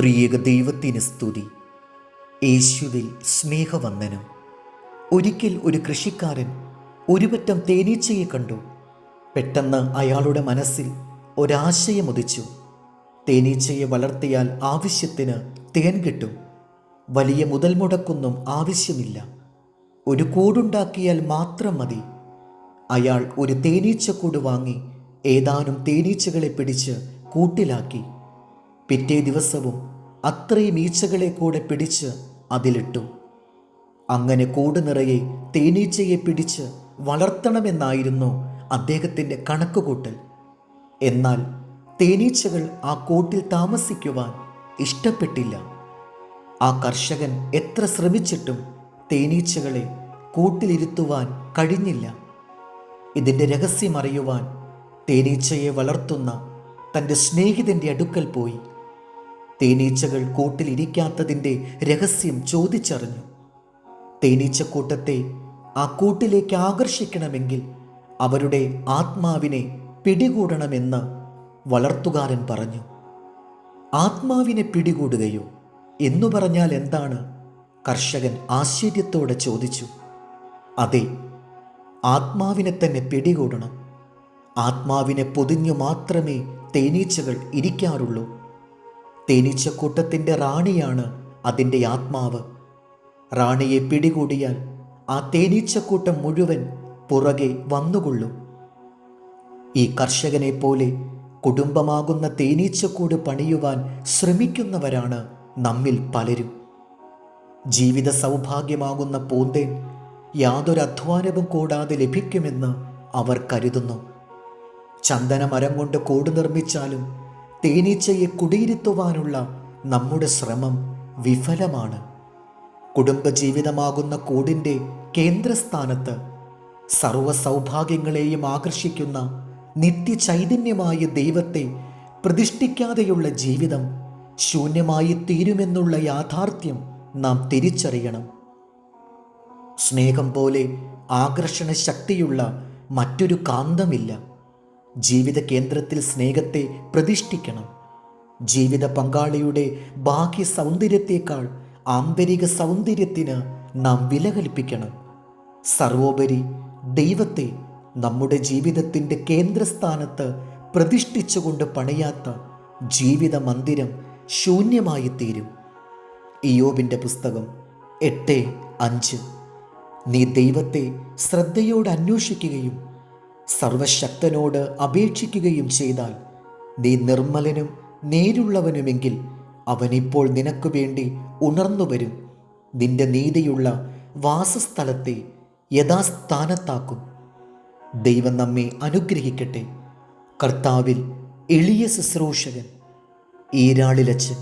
ത്രിയേക ദൈവത്തിന് സ്തുതി. യേശുവിൽ സ്നേഹവന്ദനം. ഒരിക്കൽ ഒരു കൃഷിക്കാരൻ ഒരുപറ്റം തേനീച്ചയെ കണ്ടു. പെട്ടെന്ന് അയാളുടെ മനസ്സിൽ ഒരാശയമുദിച്ചു. തേനീച്ചയെ വളർത്തിയാൽ ആവശ്യത്തിന് തേൻ കിട്ടും. വലിയ മുതൽ മുടക്കൊന്നും ആവശ്യമില്ല. ഒരു കൂടുണ്ടാക്കിയാൽ മാത്രം മതി. അയാൾ ഒരു തേനീച്ചക്കൂട് വാങ്ങി ഏതാനും തേനീച്ചകളെ പിടിച്ച് കൂട്ടിലാക്കി. പിറ്റേ ദിവസവും അത്രയും ഈച്ചകളെ കൂടെ പിടിച്ച് അതിലിട്ടു. അങ്ങനെ കൂട് നിറയെ തേനീച്ചയെ പിടിച്ച് വളർത്തണമെന്നായിരുന്നു അദ്ദേഹത്തിന്റെ കണക്കുകൂട്ടൽ. എന്നാൽ തേനീച്ചകൾ ആ കൂട്ടിൽ താമസിക്കുവാൻ ഇഷ്ടപ്പെട്ടില്ല. ആ കർഷകൻ എത്ര ശ്രമിച്ചിട്ടും തേനീച്ചകളെ കൂട്ടിലിരുത്തുവാൻ കഴിഞ്ഞില്ല. ഇതിന്റെ രഹസ്യം അറിയുവാൻ തേനീച്ചയെ വളർത്തുന്ന തന്റെ സ്നേഹിതന്റെ അടുക്കൽ പോയി. തേനീച്ചകൾ കൂട്ടിലിരിക്കാത്തതിന്റെ രഹസ്യം ചോദിച്ചറിഞ്ഞു. തേനീച്ചക്കൂട്ടത്തെ ആ കൂട്ടിലേക്ക് ആകർഷിക്കണമെങ്കിൽ അവരുടെ ആത്മാവിനെ പിടികൂടണമെന്ന് വളർത്തുകാരൻ പറഞ്ഞു. ആത്മാവിനെ പിടികൂടുകയോ എന്നു പറഞ്ഞാൽ എന്താണ്? കർഷകൻ ആശ്ചര്യത്തോടെ ചോദിച്ചു. അതെ ആത്മാവിനെ തന്നെ പിടികൂടണം. ആത്മാവിനെ പൊതിഞ്ഞു മാത്രമേ തേനീച്ചകൾ ഇരിക്കാറുള്ളൂ. തേനീച്ചക്കൂട്ടത്തിന്റെ റാണിയാണ് അതിന്റെ ആത്മാവ്. റാണിയെ പിടികൂടിയാൽ ആ തേനീച്ചക്കൂട്ടം മുഴുവൻ പുറകെ വന്നുകൊള്ളും. ഈ കർഷകനെ പോലെ കുടുംബമാകുന്ന തേനീച്ചക്കൂട് പണിയുവാൻ ശ്രമിക്കുന്നവരാണ് നമ്മിൽ പലരും. ജീവിത സൗഭാഗ്യമാകുന്ന പൂന്തേൻ യാതൊരു അധ്വാനവും കൂടാതെ ലഭിക്കുമെന്ന് അവർ കരുതുന്നു. ചന്ദനമരം കൊണ്ട് കൂട് നിർമ്മിച്ചാലും തേനീച്ചയെ കുടിയിരുത്തുവാനുള്ള നമ്മുടെ ശ്രമം വിഫലമാണ്. കുടുംബജീവിതമാകുന്ന കൂടിന്റെ കേന്ദ്രസ്ഥാനത്ത് സർവസൗഭാഗ്യങ്ങളെയും ആകർഷിക്കുന്ന നിത്യചൈതന്യമായ ദൈവത്തെ പ്രതിഷ്ഠിക്കാതെയുള്ള ജീവിതം ശൂന്യമായി തീരുമെന്നുള്ള യാഥാർത്ഥ്യം നാം തിരിച്ചറിയണം. സ്നേഹം പോലെ ആകർഷണ ശക്തിയുള്ള മറ്റൊരു കാന്തമില്ല. ജീവിത കേന്ദ്രത്തിൽ സ്നേഹത്തെ പ്രതിഷ്ഠിക്കണം. ജീവിത പങ്കാളിയുടെ ബാഹ്യ സൗന്ദര്യത്തേക്കാൾ ആന്തരിക സൗന്ദര്യത്തിന് നാം വില കൽപ്പിക്കണം. സർവോപരി ദൈവത്തെ നമ്മുടെ ജീവിതത്തിന്റെ കേന്ദ്രസ്ഥാനത്ത് പ്രതിഷ്ഠിച്ചുകൊണ്ട് പണിയാത്ത ജീവിത മന്ദിരം ശൂന്യമായി തീരും ഇയോബിന്റെ പുസ്തകം എട്ട് അഞ്ച്. നീ ദൈവത്തെ ശ്രദ്ധയോടെ അന്വേഷിക്കുകയും സർവശക്തനോട് അപേക്ഷിക്കുകയും ചെയ്താൽ നീ നിർമ്മലനും നേരുള്ളവനുമെങ്കിൽ അവനിപ്പോൾ നിനക്ക് വേണ്ടി ഉണർന്നു വരും. നിന്റെ നീതിയുള്ള വാസസ്ഥലത്തെ യഥാസ്ഥാനത്താക്കും. ദൈവം നമ്മെ അനുഗ്രഹിക്കട്ടെ. കർത്താവിൽ എളിയ ശുശ്രൂഷകൻ ഈരാളിലച്ച്